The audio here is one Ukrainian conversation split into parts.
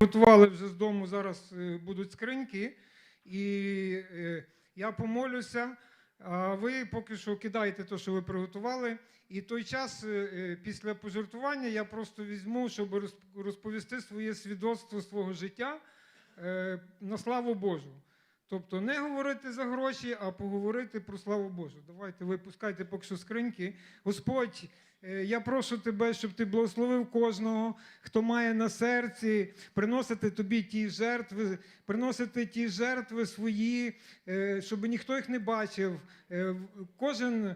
Готували вже з дому, зараз е, будуть скриньки, і е, я помолюся. А ви поки що кидаєте те, що ви приготували. І той час е, після пожертвування я просто візьму, щоб роз- розповісти своє свідоцтво свого життя на славу Божу. Тобто не говорити за гроші, а поговорити про славу Божу. Давайте випускайте поки що скриньки. Господь, е, я прошу тебе, щоб ти благословив кожного, хто має на серці приносити тобі ті жертви, приносити ті жертви свої, е, щоб ніхто їх не бачив. Е, Кожен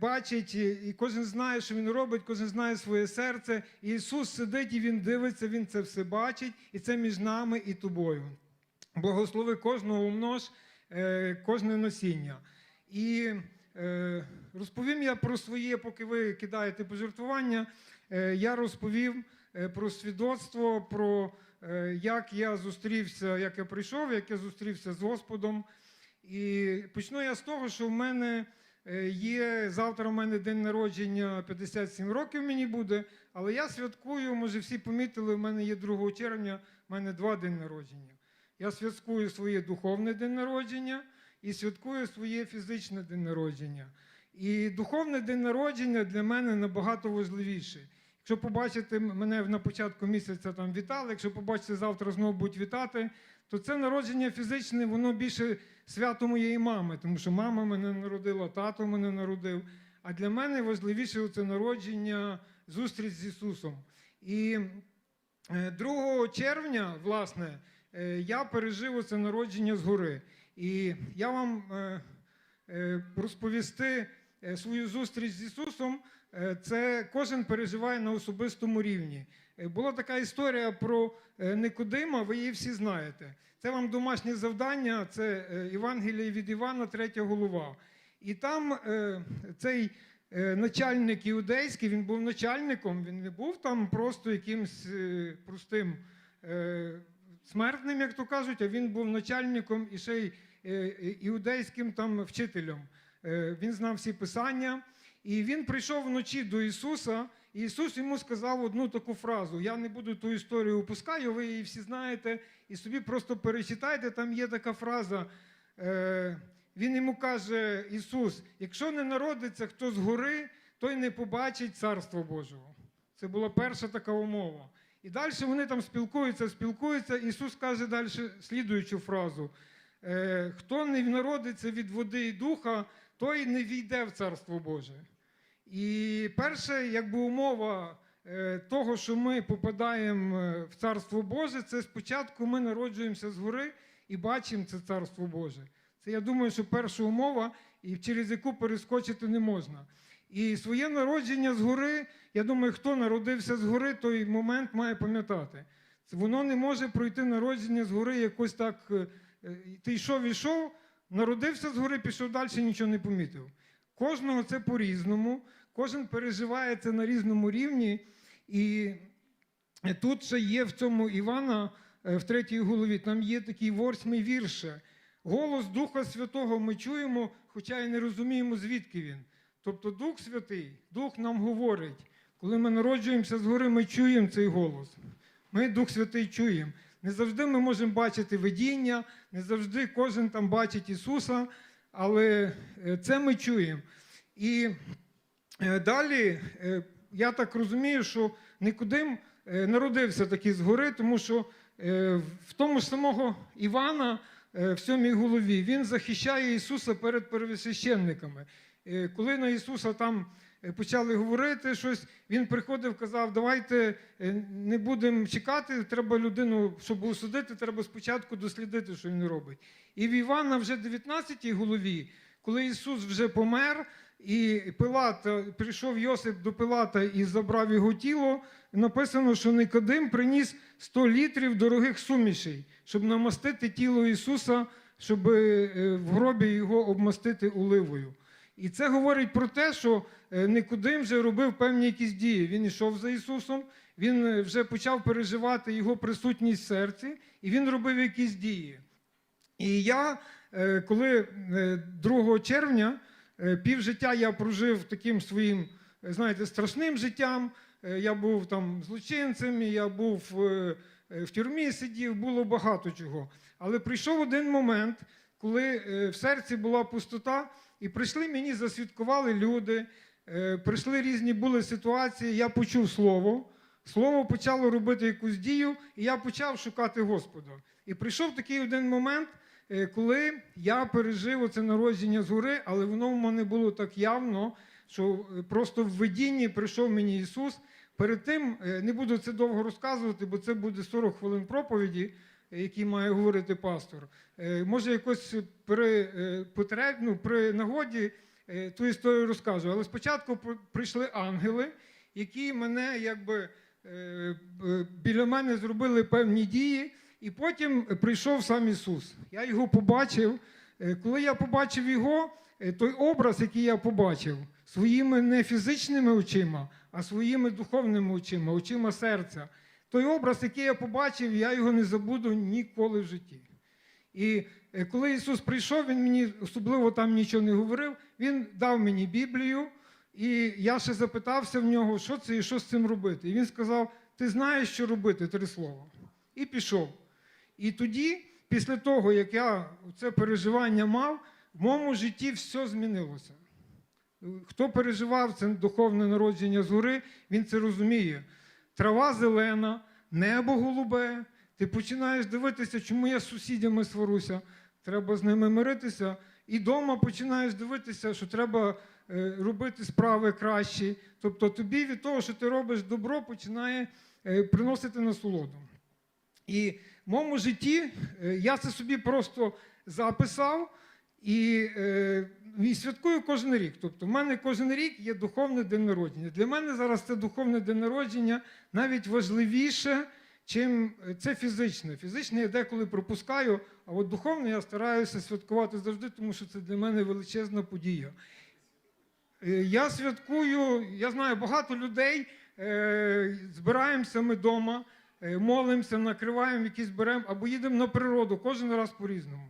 бачить і кожен знає, що він робить, кожен знає своє серце. І Ісус сидить і Він дивиться, Він це все бачить, і це між нами і тобою. Благослови кожного умнож, е, кожне носіння. І е, розповім я про своє, поки ви кидаєте пожертвування. Е, я розповів про свідоцтво, про як я зустрівся, як я прийшов, як я зустрівся з Господом. І почну я з того, що в мене є завтра. У мене день народження 57 років мені буде, але я святкую, може всі помітили, в мене є 2 червня, в мене два дні народження. Я святкую своє духовне день народження і святкую своє фізичне день народження. І духовне день народження для мене набагато важливіше. Якщо побачите мене на початку місяця там вітали, якщо побачите завтра знову будуть вітати, то це народження фізичне, воно більше свято моєї мами, тому що мама мене народила, тато мене народив. А для мене важливіше це народження, зустріч з Ісусом. І е, 2 червня, власне, е, я пережив оце народження згори. І я вам е, е, розповісти е, свою зустріч з Ісусом. е, Це кожен переживає на особистому рівні. Е, Була така історія про е, Никодима, ви її всі знаєте. Це вам домашнє завдання, це е, Євангеліє від Івана, третя голова. І там е, цей е, начальник іудейський, він був начальником, він не був там просто якимсь е, простим е, смертним, як то кажуть, а він був начальником і ще й е, іудейським там вчителем. Е, Він знав всі писання. І він прийшов вночі до Ісуса, і Ісус йому сказав одну таку фразу. Я не буду ту історію опускаю, ви її всі знаєте, і собі просто перечитайте. Там є така фраза. Е, Він йому каже, Ісус, якщо не народиться хто згори, той не побачить Царство Божого. Це була перша така умова. І далі вони там спілкуються, спілкуються. Ісус каже далі слідуючу фразу: Е, хто не народиться від води і духа, той не війде в Царство Боже. І перша якби умова е, того, що ми попадаємо е, в Царство Боже, це спочатку ми народжуємося згори і бачимо це Царство Боже. Це я думаю, що перша умова, і через яку перескочити не можна. І своє народження згори, я думаю, хто народився згори, той момент має пам'ятати. Воно не може пройти народження згори якось так. е, е, Ти йшов, йшов, народився згори, пішов далі, нічого не помітив. Кожного це по-різному, кожен переживає це на різному рівні. І тут ще є в цьому Івана, е, в третій голові, там є такий восьмий вірш. Голос Духа Святого ми чуємо, хоча й не розуміємо, звідки він. Тобто Дух Святий, Дух нам говорить, коли ми народжуємося згори, ми чуємо цей голос. Ми Дух Святий чуємо. Не завжди ми можемо бачити видіння, не завжди кожен там бачить Ісуса, але е, це ми чуємо. І е, далі е, я так розумію, що Никодим е, народився такий згори, тому що в тому ж самого Івана в сьомій голові він захищає Ісуса перед первосвященниками. Е, Коли на Ісуса там е, почали говорити щось, він приходив, казав, давайте е, не будемо чекати, треба людину, щоб осудити, треба спочатку дослідити, що він робить. І в Івана вже 19 голові, коли Ісус вже помер, і Пилат, прийшов Йосип до Пилата і забрав його тіло, написано, що Никодим приніс 100 літрів дорогих сумішей, щоб намастити тіло Ісуса, щоб в гробі його обмастити оливою. І це говорить про те, що е, Никодим вже робив певні якісь дії. Він йшов за Ісусом, він е, вже почав переживати Його присутність в серці, і він робив якісь дії. І я, е, коли е, 2 червня півжиття я прожив таким своїм, знаєте, страшним життям. Я був там злочинцем, я був в тюрмі сидів, було багато чого. Але прийшов один момент, коли е, в серці була пустота, і прийшли мені, засвідкували люди, е, прийшли різні були ситуації, я почув слово. Слово почало робити якусь дію, і я почав шукати Господа. І прийшов такий один момент, е, коли я пережив оце народження згори, але воно в мене було так явно, що просто в видінні прийшов мені Ісус. Перед тим не буду це довго розказувати, бо це буде 40 хвилин проповіді, які має говорити пастор. Е, Може, якось при, е, потреб, ну, при нагоді е, ту історію розкажу. Але спочатку прийшли ангели, які мене якби біля мене зробили певні дії, і потім прийшов сам Ісус. Я його побачив. Коли я побачив його, той образ, який я побачив, своїми не фізичними очима, а своїми духовними очима, очима серця. Той образ, який я побачив, я його не забуду ніколи в житті. І е, коли Ісус прийшов, Він мені особливо там нічого не говорив, Він дав мені Біблію, і я ще запитався в нього, що це і що з цим робити. І він сказав: Ти знаєш, що робити, три слова. І пішов. І тоді, після того, як я це переживання мав, в моєму житті все змінилося. Хто переживав це духовне народження згори, він це розуміє. Трава зелена, небо голубе. Ти починаєш дивитися, чому я з сусідями сваруся, треба з ними миритися. І вдома починаєш дивитися, що треба е, робити справи кращі. Тобто тобі від того, що ти робиш добро, починає е, приносити насолоду. І в моєму житті е, я це собі просто записав і, е, святкую кожен рік. Тобто, в мене кожен рік є духовний день народження. Для мене зараз це духовне день народження навіть важливіше, чим е, це фізичне. Фізичне я деколи пропускаю, а от духовне я стараюся святкувати завжди, тому що це для мене величезна подія. Е, Я святкую, я знаю, багато людей е, збираємося ми вдома, молимося, накриваємо якісь беремо або їдемо на природу, кожен раз по-різному.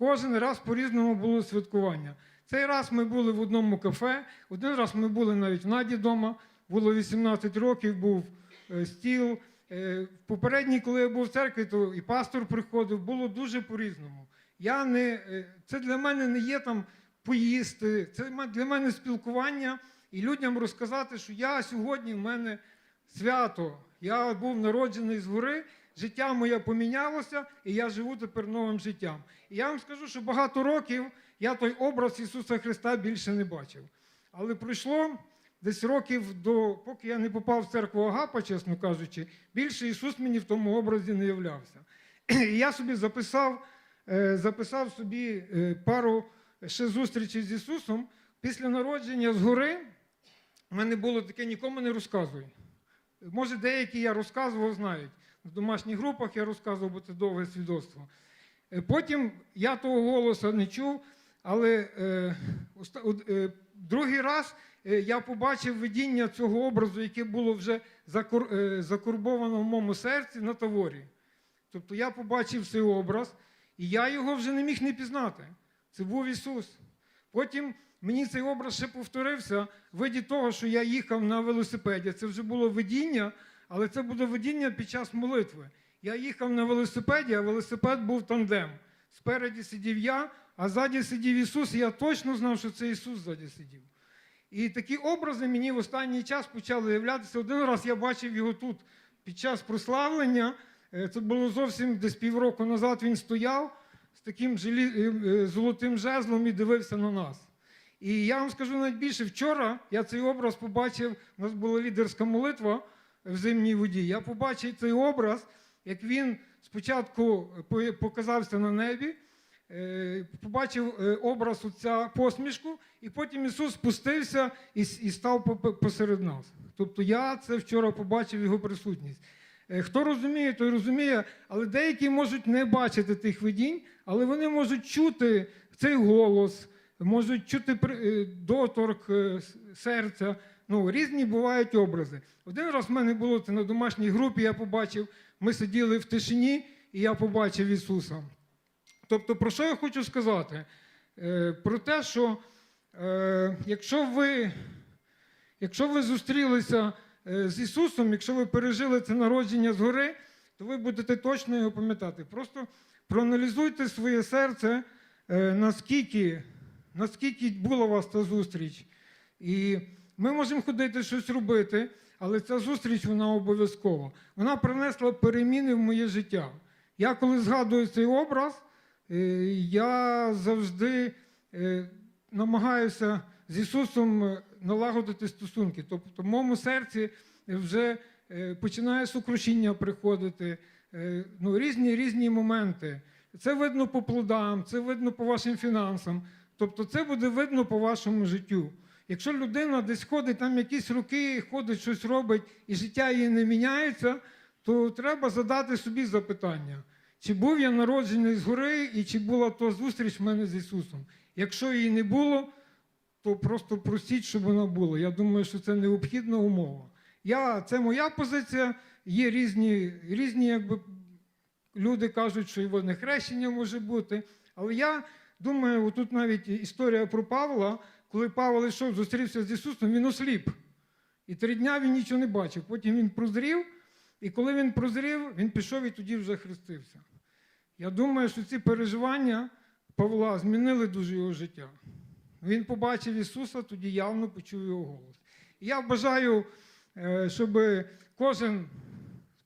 Кожен раз по-різному було святкування. Цей раз ми були в одному кафе, один раз ми були навіть в Наді вдома, було 18 років, був е, стіл. Е, попередній, коли я був в церкві, то і пастор приходив, було дуже по-різному. Я не, е, це для мене не є там поїсти, це для мене спілкування і людям розказати, що я сьогодні в мене свято. Я був народжений згори, життя моє помінялося, і я живу тепер новим життям. І я вам скажу, що багато років я той образ Ісуса Христа більше не бачив. Але пройшло десь років до, поки я не попав в церкву Агапа, чесно кажучи, більше Ісус мені в тому образі не являвся. І я собі записав, е, записав собі е, пару ще зустрічей з Ісусом. Після народження згори в мене було таке нікому не розказуй. Може, деякі я розказував, знають. В домашніх групах я розказував, бо це довге свідоцтво. Е, Потім я того голосу не чув, але е, е, другий раз е, я побачив видіння цього образу, яке було вже закор, е, закурбовано в моєму серці на таворі. Тобто я побачив цей образ, і я його вже не міг не пізнати. Це був Ісус. Потім мені цей образ ще повторився в виді того, що я їхав на велосипеді. Це вже було видіння, але це було видіння під час молитви. Я їхав на велосипеді, а велосипед був тандем. Спереді сидів я, а ззаді сидів Ісус, і я точно знав, що це Ісус ззаді сидів. І такі образи мені в останній час почали з'являтися. Один раз я бачив його тут під час прославлення. Е, Це було зовсім десь півроку назад. Він стояв з таким е, е, золотим жезлом і дивився на нас. І я вам скажу навіть більше, вчора я цей образ побачив, у нас була лідерська молитва в зимній воді. Я побачив цей образ, як він спочатку показався на небі, е, побачив е, образ оця посмішку, і потім Ісус спустився і, став по- по- посеред нас. Тобто я це вчора побачив його присутність. Е, Хто розуміє, той розуміє, але деякі можуть не бачити тих видінь, але вони можуть чути цей голос, можуть чути доторк серця. Ну, різні бувають образи. Один раз в мене було це на домашній групі, я побачив, ми сиділи в тишині, і я побачив Ісуса. Тобто, про що я хочу сказати? Е, Про те, що е, якщо ви, якщо ви зустрілися е, з Ісусом, якщо ви пережили це народження згори, то ви будете точно його пам'ятати. Просто проаналізуйте своє серце, наскільки, наскільки була у вас та зустріч. І ми можемо ходити щось робити, але ця зустріч вона обов'язкова. Вона принесла переміни в моє життя. Я коли згадую цей образ, е, я завжди е, намагаюся з Ісусом е, налагодити стосунки. Тобто в моєму серці вже починає сукрушіння приходити, ну, різні різні моменти. Це видно по плодам, це видно по вашим фінансам. Тобто це буде видно по вашому життю. Якщо людина десь ходить там якісь роки, ходить, щось робить, і життя її не міняється, то треба задати собі запитання, чи був я народжений згори, і чи була то зустріч в мене з Ісусом. Якщо її не було, то просто просіть, щоб вона була. Я думаю, що це необхідна умова. Я, це моя позиція. Є різні, різні якби, люди кажуть, що і водне хрещення може бути. Але я думаю, тут навіть історія про Павла, коли Павло йшов, зустрівся з Ісусом, він осліп. І три дня він нічого не бачив. Потім він прозрів, і коли він прозрів, він пішов і тоді вже хрестився. Я думаю, що ці переживання Павла змінили дуже його життя. Він побачив Ісуса, тоді явно почув його голос. І я бажаю, е, щоб кожен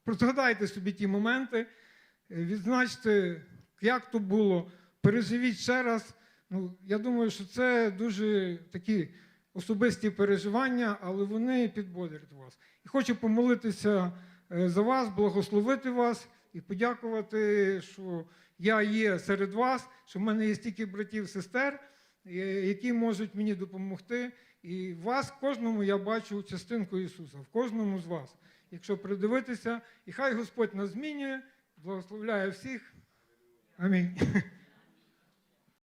згадайте собі ті моменти, е, відзначте, як то було, переживіть ще раз. Ну, я думаю, що це дуже такі особисті переживання, але вони підбодрять вас. І хочу помолитися е, за вас, благословити вас і подякувати, що я є серед вас, що в мене є стільки братів, сестер, е, які можуть мені допомогти. І вас, кожному я бачу частинку Ісуса, в кожному з вас. Якщо придивитися, і хай Господь нас змінює, благословляє всіх. Амінь.